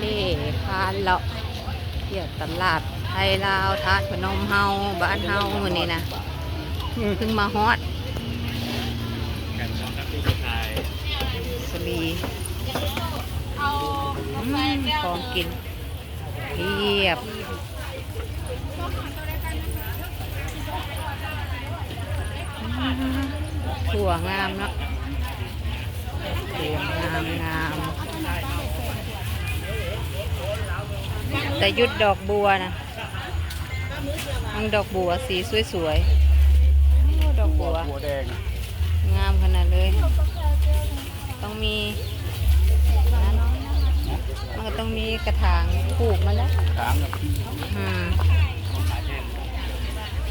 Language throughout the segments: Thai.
เล่พาเลาะเที่ยวตลาดไทยลาวทาดพนมเฮาบ้านเฮามื้อนี้นะเพิ่งมาฮอดกันนะครับที่จะถ่ายสลีอืมของกินเพียบอืมถั่วงามเนาะถั่วงามงาม แต่ยุดดอกบัวนะมันดอกบัวสีสวยๆโอ้ดอกบัว บัวแดง งามขนาดเลย ต้องมีนั้นมันก็ต้องมีกระถางปลูกมันแล้วค้างกับอืมขายแดง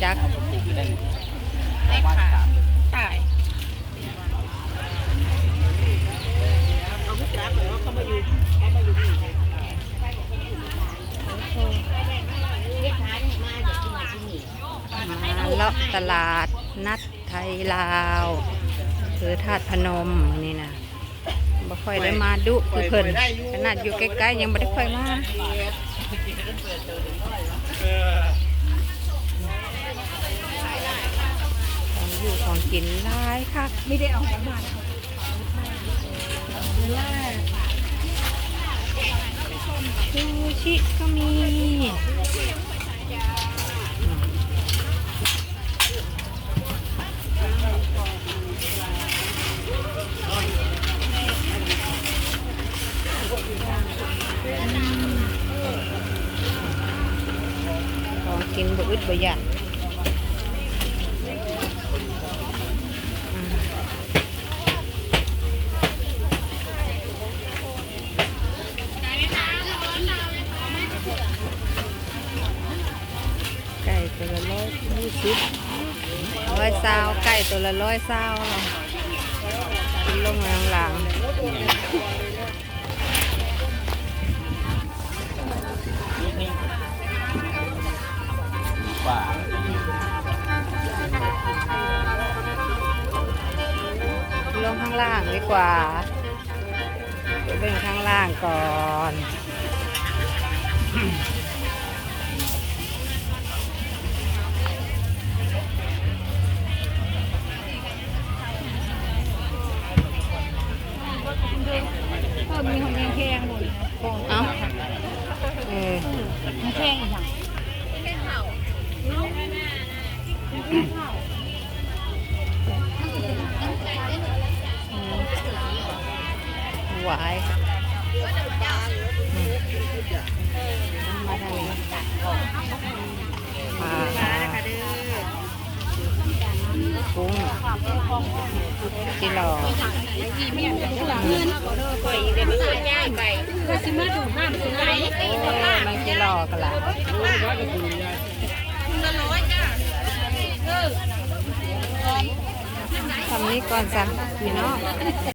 จัก ปลูกได้ไม่ขาดตายมาเลาะตลาดนัดไทยลาวคือธาตุพนมนี่นะบ่ค่อยได้มาดุคือเพิ่นขนาดอยู่ใกล้ๆยังบ่ได้ค่อยมาของอยู่ของกินหลายคักไม่ได้เอากลับมาซูชิก็มี กินบ่อึดบ่อยากไก่ตัวละร้อยยี่สิบร้อยซาวไก่ตัวละร้อยซาวเนาะกินลงมาหลัง งข้างล่างดีกว่าไปเบิ่งข้างล่างก่อนเออมีของแพงๆหมดเลยนะของ วายอืมมาทางนี้ปลากุ้งจิหลอเงินไปเดี๋ยวมันง่ายไปก็สิมาดูน้ำสิไหนโอ้มันจิลอกันละทำนี้ก่อนสันพี่น้อง